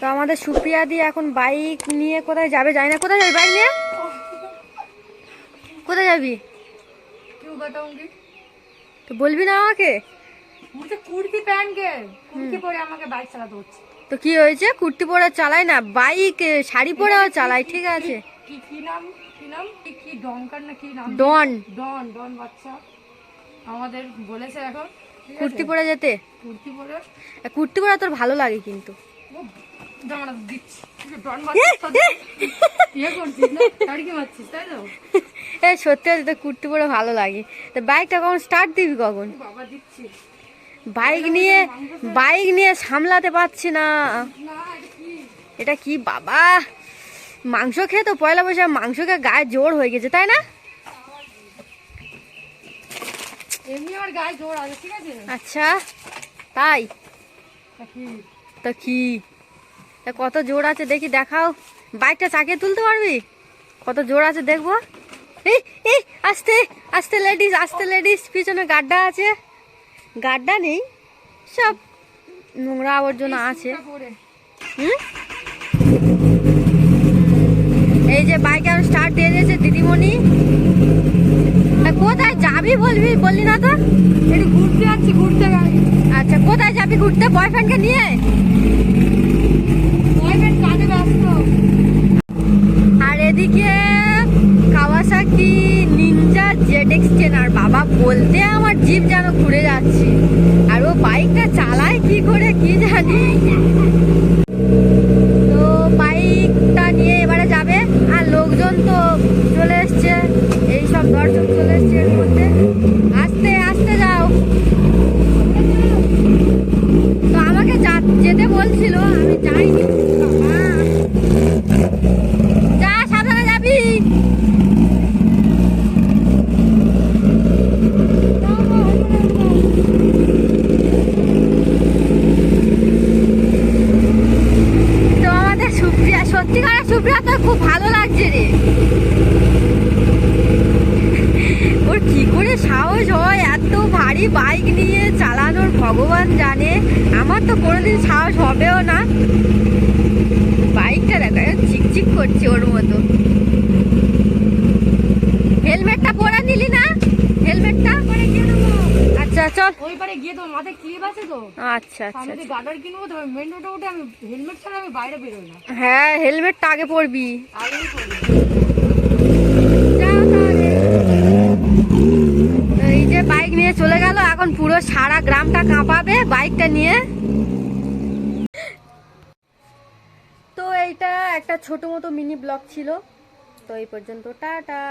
তো আমাদের সুপ্রিয়া দি এখন বাইক নিয়ে কোথায় যাবে জানি না। কোথায় যাবি বাইক নিয়ে? কোথায় যাবি? তো বলবি না আমাকে? তো কি হয়েছে? কুর্তি পরে চালাই না বাইক শাড়ি পরেও চালাই ঠিক আছে। ডন। ডন কুর্তি পরে যেতে। কুর্তি পরে তোর ভালো লাগে কিন্তু। আছে, ইয়ে তো? সত্যি তোর কুর্তি পরে ভালো লাগে। তো বাইকটা কখন স্টার্ট দিবি কখন? বাইক নিয়ে বাইক নিয়ে সামলাতে পারছি না। এটা কি? বাবা? মাংস খেয়ে তো পয়লা বৈশাখ মাংস খেয়ে গায়ে জোর হয়ে গেছে তাই না? আচ্ছা তাই। তা কি? তা কত জোর আছে দেখি দেখাও। বাইকটা চাকিয়ে তুলতে পারবি? কত জোর আছে দেখব। এই আস্তে আস্তে লেডিস আস্তে লেডিস পিছনে গাড্ডা আছে। গাড্ডা নেই সব নোংরা আবর্জনা আছে। হুম? এই যে বাইক আর স্টার্ট দিয়ে দিয়েছে দিদিমণি। তা কোথায় যাবি বলবি? বললি না তো। একটু ঘুরতে যাচ্ছি ঘুরতে আচ্ছা কোথায় যাবি ঘুরতে? বয়ফ্রেন্ডকে নিয়ে? জেড এক্স আর বাবা বলতে আমার জিপ যেন ঘুরে যাচ্ছে। আর ও বাইকটা চালায় কি করে, কি জানি। তো বাইকটা নিয়ে এবারে যাবে, আর লোকজন তো চলে এসছে এই সব দর্শক চলে এসছে এর মধ্যে। আস্তে আস্তে যাও। তো আমাকে যেতে বলছিল আমি যাইনি বাবা। যা সাবধানে যাবি তো আমাদের সুপ্রিয়া সত্যিকারের সুপ্রিয়া তো খুব ভালো লাগছে রে ওর কি করে সাহস হয় এত ভারী বাইক নিয়ে চালানোর ভগবান জানে। আমার তো কোনোদিন সাহস হবেও না। বাইকটা দেখা চিকচিক করছে ওর মতো। হেলমেটটা পরে নিলি না? হেলমেটটা? আচ্ছা চল। ওই পারে গিয়ে তো মাথায় ক্লিপ আছে তো? আচ্ছা আচ্ছা সামনে গার্ডার কিনবো তো মেন রোডে উঠে আমি হেলমেট ছাড়া আমি বাইরে বেরোই না। হ্যাঁ হেলমেটটা আগে পরবি। আগেই যাও তাহলে। তো এই যে বাইক নিয়ে চলে গেল এখন পুরো সারা গ্রামটা কাঁপাবে বাইকটা নিয়ে। তো এইটা একটা ছোট মতো মিনি ব্লক ছিল। তো এই পর্যন্ত, টাটা।